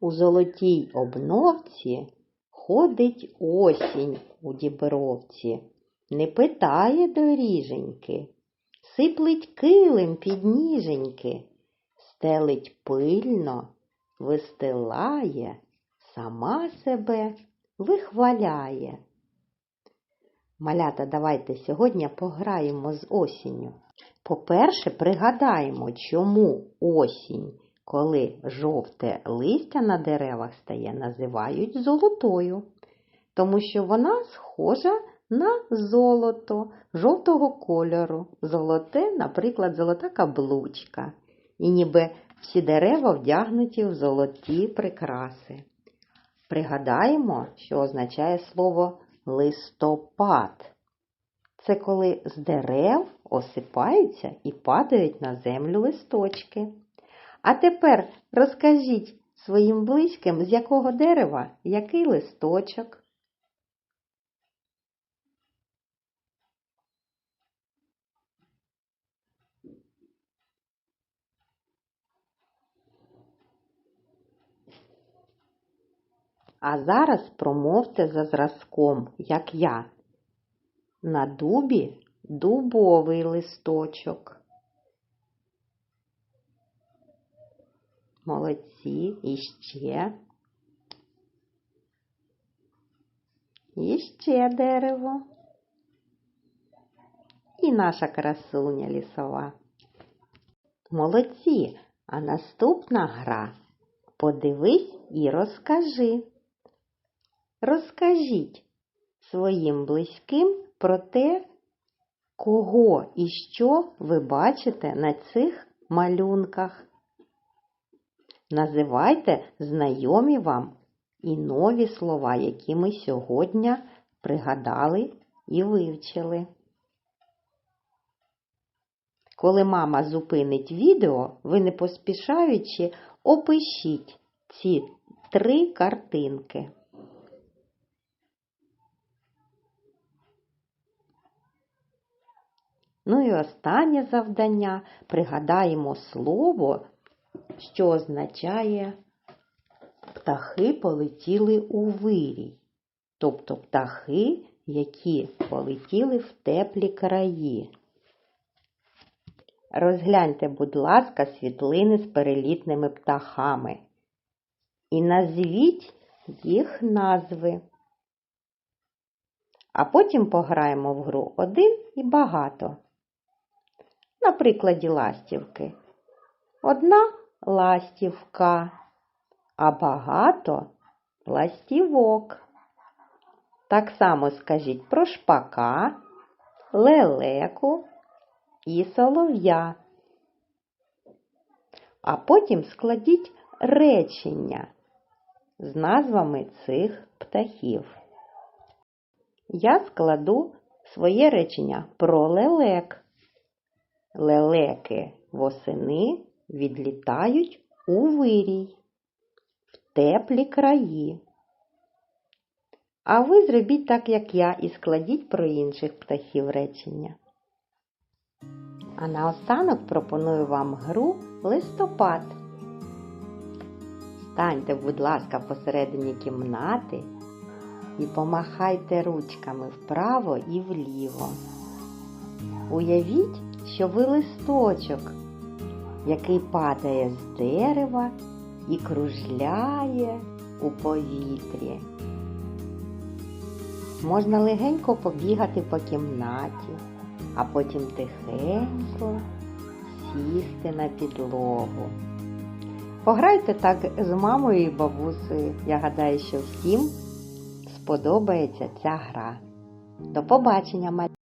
У золотій обновці ходить осінь у дібровці, не питає доріженьки, сиплить килим під ніженьки, стелить пильно, вистилає, сама себе вихваляє. Малята, давайте сьогодні пограємо з осінню. По-перше, пригадаємо, чому осінь, коли жовте листя на деревах стає, називають золотою. Тому що вона схожа на золото жовтого кольору. Золоте, наприклад, золота каблучка. І ніби всі дерева вдягнуті в золоті прикраси. Пригадаємо, що означає слово листопад. Це коли з дерев осипаються і падають на землю листочки. А тепер розкажіть своїм близьким, з якого дерева який листочок. А зараз промовте за зразком, як я. На дубі дубовий листочок. Молодці, і ще. І ще дерево. І наша красуня лісова. Молодці, а наступна гра. Подивись і розкажи. Розкажіть своїм близьким про те, кого і що ви бачите на цих малюнках. Називайте знайомі вам і нові слова, які ми сьогодні пригадали і вивчили. Коли мама зупинить відео, ви не поспішаючи опишіть ці три картинки. Ну і останнє завдання пригадаємо слово, що означає птахи полетіли у вирій, тобто птахи, які полетіли в теплі краї. Розгляньте, будь ласка, світлини з перелітними птахами і назвіть їх назви. А потім пограємо в гру один і багато. На прикладі ластівки. Одна ластівка, а багато ластівок. Так само скажіть про шпака, лелеку і солов'я. А потім складіть речення з назвами цих птахів. Я складу своє речення про лелек. Лелеки восени відлітають у вирій, в теплі краї. А ви зробіть так, як я, і складіть про інших птахів речення. А наостанок пропоную вам гру листопад. Станьте, будь ласка, посередині кімнати і помахайте ручками вправо і вліво. Уявіть, що ви листочок, який падає з дерева і кружляє у повітрі. Можна легенько побігати по кімнаті, а потім тихенько сісти на підлогу. Пограйте так з мамою і бабусею. Я гадаю, що всім сподобається ця гра. До побачення!